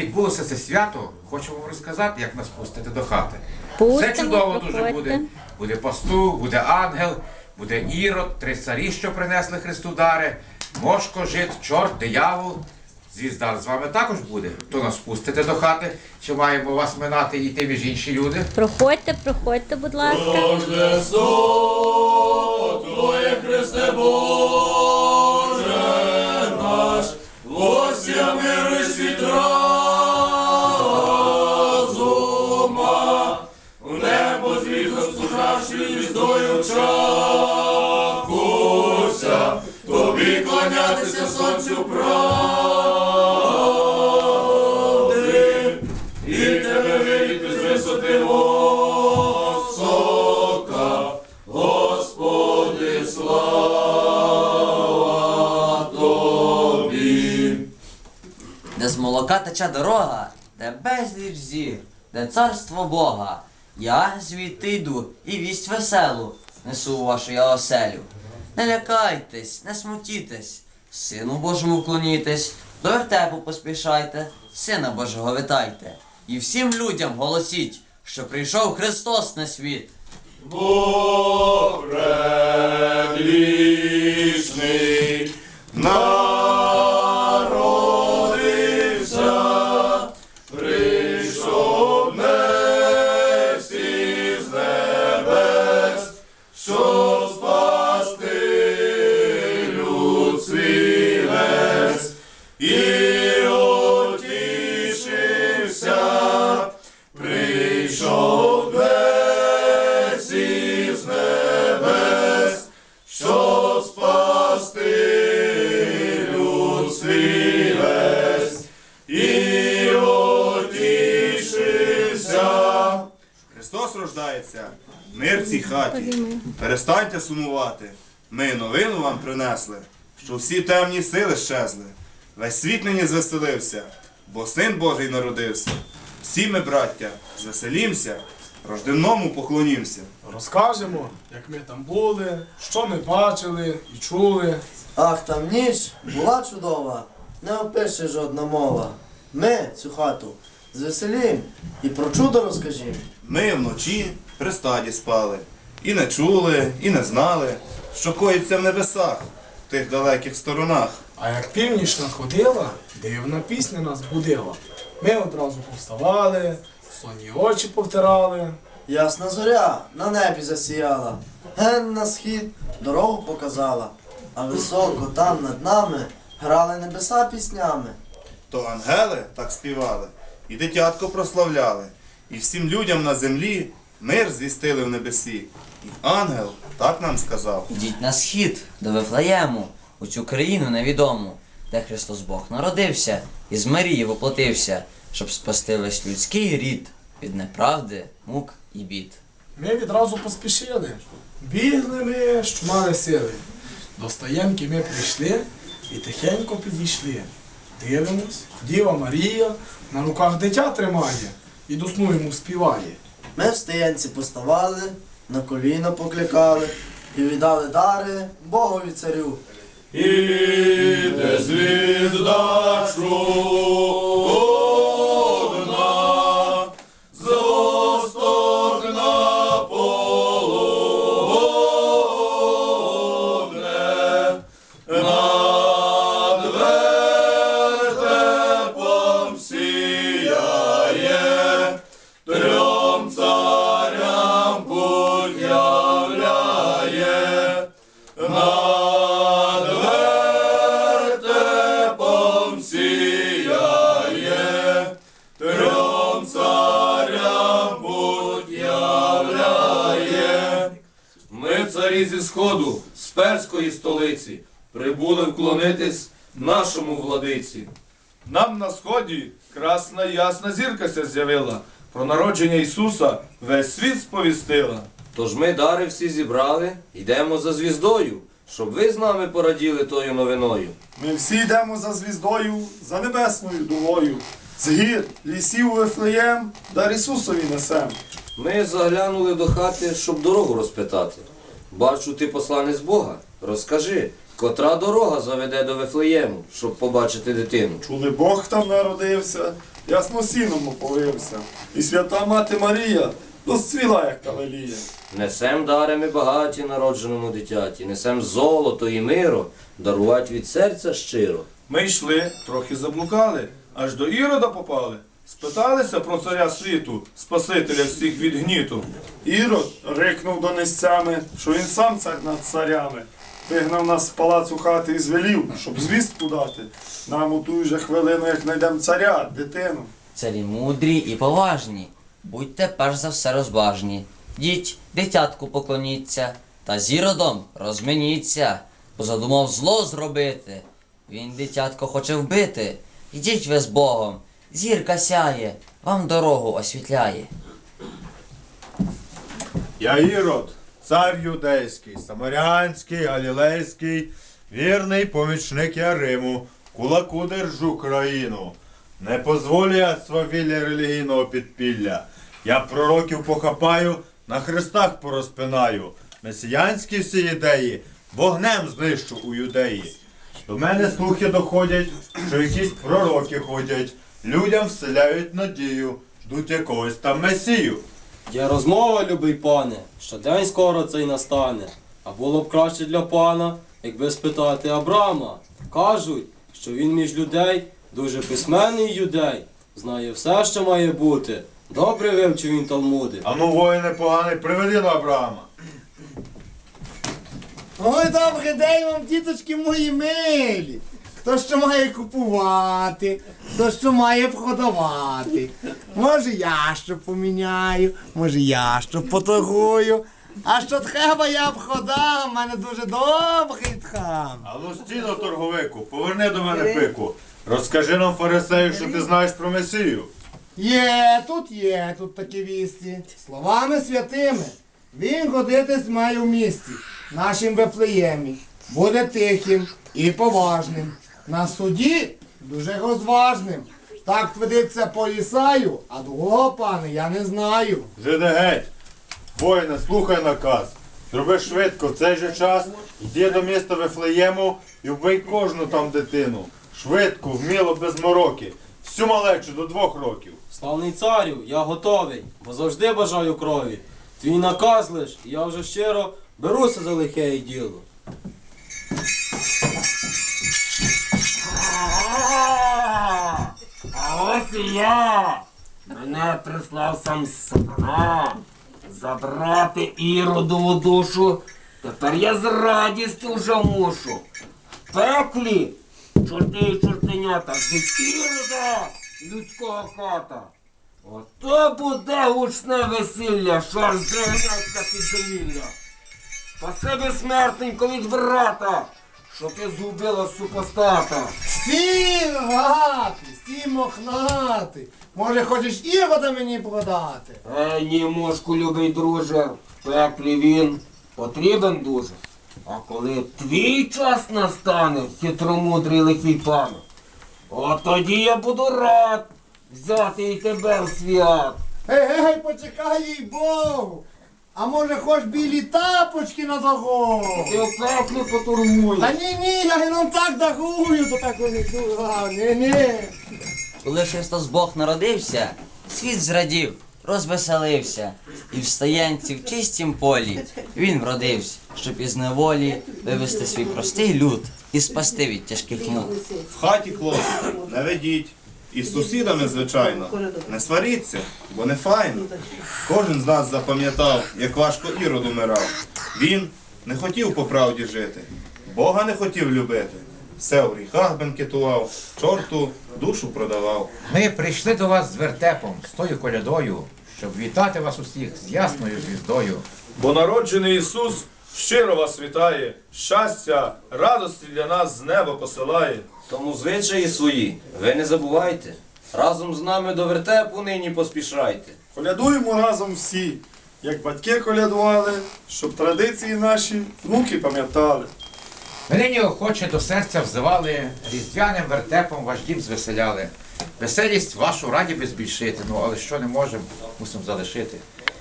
відбулося це свято, хочу вам розказати, як нас пустити до хати. Пустимо, Все чудово дуже буде. Буде пастух, буде ангел, буде ірод, три царі, що принесли Христу дари, мошко, жит, чорт, диявол. Звіздар з вами також буде. То нас пустите до хати, чи маємо вас минати і йти між інші люди? Проходьте, проходьте, будь ласка. Твоє Христе Боже віздою чакуся, тобі клонятися сонцю правди, і тебе видіти з висоти висока, Господи, слава Тобі. де з молока тече дорога, де безліч зір, де царство Бога. Я звідти йду і вість веселу несу вашу я оселю. Не лякайтесь, не смутітесь, Сину Божому вклонітесь, до вертепу поспішайте, Сина Божого витайте. І всім людям голосіть, що прийшов Христос на світ. Бог предвічний народився, хаті. Перестаньте сумувати. Ми новину вам принесли, що всі темні сили щезли. Весь світ нині звеселився, бо син Божий народився. Всі ми, браття, звеселімся, рожденному поклонімся. Розкажемо, як ми там були, що ми бачили і чули. Ах, там ніч була чудова, не опише жодна мова. Ми цю хату звеселім і про чудо розкажім. Ми вночі при стаді спали, і не чули, і не знали, що коїться в небесах, в тих далеких сторонах. А як північ надходила, дивна пісня нас будила. Ми одразу повставали, сонні очі повтирали. Ясна зоря на небі засіяла, ген на схід дорогу показала, а високо там над нами грали небеса піснями. То ангели так співали, і дитятко прославляли, і всім людям на землі мир звістили в небесі. І ангел так нам сказав. Ідіть на схід до Вифлеєму, у цю країну невідому, де Христос Бог народився і з Марії воплотився, щоб спасти весь людський рід від неправди, мук і бід. Ми відразу поспішили. Бігли ми, що мали сили. До стоянки ми прийшли і тихенько підійшли. Дивимось, Діва Марія на руках дитя тримає і до сну йому співає. Ми в стоянці поставали, на коліна покликали і віддали дари Богові царю. Іде звізда царі зі сходу, з перської столиці, прибули вклонитись нашому владиці. Нам на сході красна ясна зірка ся з'явила. Про народження Ісуса весь світ сповістила. Тож ми дари всі зібрали, йдемо за звіздою, щоб ви з нами пораділи тою новиною. Ми всі йдемо за звіздою, за небесною дулою. З гір, лісів Вифлеєм, дар Ісусові несем. Ми заглянули до хати, щоб дорогу розпитати. Бачу, ти посланець Бога. Розкажи, Котра дорога заведе до Вифлеєму, щоб побачити дитину? Чули, Бог там народився, ясно сіном оповився. І свята мати Марія розцвіла, як кавелія. Несем дари ми багаті народженому дитяті, несем золото і миро, дарувати від серця щиро. Ми йшли, трохи заблукали, аж до Ірода попали. Спиталися про царя світу, Спасителя всіх від гніту. Ірод рикнув донесцями, що він сам цар над царями. Вигнав нас з палацу хати і звелів, щоб звістку дати. Нам у ту же хвилину, як знайдемо царя, дитину. Царі мудрі і поважні. Будьте перш за все розбажні. Діть, дитятку поклоніться, та з іродом розминіться, бо задумав зло зробити. Він дитятко хоче вбити. Ідіть ви з Богом, зірка сяє, вам дорогу освітляє. Я Ірод, цар юдейський, самарянський, галілейський, вірний помічник я Риму, кулаку держу країну. Не позволю я свавілля релігійного підпілля. Я пророків похапаю, на хрестах порозпинаю. Месіянські всі ідеї вогнем знищу у юдеї. До мене слухи доходять, що якісь пророки ходять, людям вселяють надію, ждуть якогось там месію. Є розмова, любий пане, що день скоро цей настане. А було б краще для пана, якби спитати Абрама. Кажуть, що він між людей дуже письменний юдей, знає все, що має бути. Добре вивчив він Талмуди. А ну воїне поганий, приведи на Авраама. Ой, добрий день вам, діточки мої милі. Хто що має купувати, хто що має продавати. Може я що поміняю, може я що поторгую. А що треба, я б ходав, в мене дуже добрий тхам. А ну стіно торговику, поверни до мене пику. Розкажи нам, фарисею, що ти знаєш про Месію. Є, тут є, тут такі вісті. Словами святими. Він годитись має в місті, нашим Вифлеємі. Буде тихим і поважним. На суді дуже розважним. Так твидиться по Ісаю, а другого пане я не знаю. Жиде геть. Воїне, слухай наказ. Зроби швидко в цей же час, йди до міста Вифлеєму і вбий кожну там дитину. Швидко, вміло, без мороки. Всю малечу до двох років. Славний царю, я готовий, бо завжди бажаю крові. Твій наказ лиш, і я вже щиро беруся за лихе діло. Я. Мене прислав сам сатана забрати іродову душу. Тепер я з радістю вже мушу. Пеклі чорти і чортенята, з ірода людського хата. Ото буде гучне весілля, що аж здригнеться підземілля. Спасибі смертненько від брата, що ти згубила супостата. Стій, рогатий, стій мохнатий. Може, хочеш ігода мені продати? Ей, ні, мошку, любий друже, пеклі він потрібен дуже. А коли твій час настане, хитромудрий лихий пане, от тоді я буду рад взяти і тебе в свят. Гей, гей, почекай їй Богу. А може хоч білі тапочки на дорогу? Ти в пеклі потургуєш. Та ні, ні, я нам так дарую, то так не. Ні, ні. Коли Христос Бог народився, світ зрадів, розвеселився, і в стоянці в чистім полі він вродився, щоб із неволі вивести свій простий люд і спасти від тяжких мук. В хаті хлопці, не ведіть. І з сусідами, звичайно. Не сваріться, бо не файно. Кожен з нас запам'ятав, як важко Ірод умирав. Він не хотів по правді жити, Бога не хотів любити. Все в гріхах бенкетував, чорту душу продавав. Ми прийшли до вас з вертепом, з тою колядою, щоб вітати вас усіх з ясною звіздою. Бо народжений Ісус щиро вас вітає, щастя, радості для нас з неба посилає. Тому звичаї свої, ви не забувайте. Разом з нами до вертепу нині поспішайте. Колядуємо разом всі, як батьки колядували, щоб традиції наші внуки пам'ятали. Ми нині охоче до серця взивали, різдвяним вертепом ваш дім звеселяли. Веселість вашу раді би збільшити, ну але що не можемо, мусимо залишити.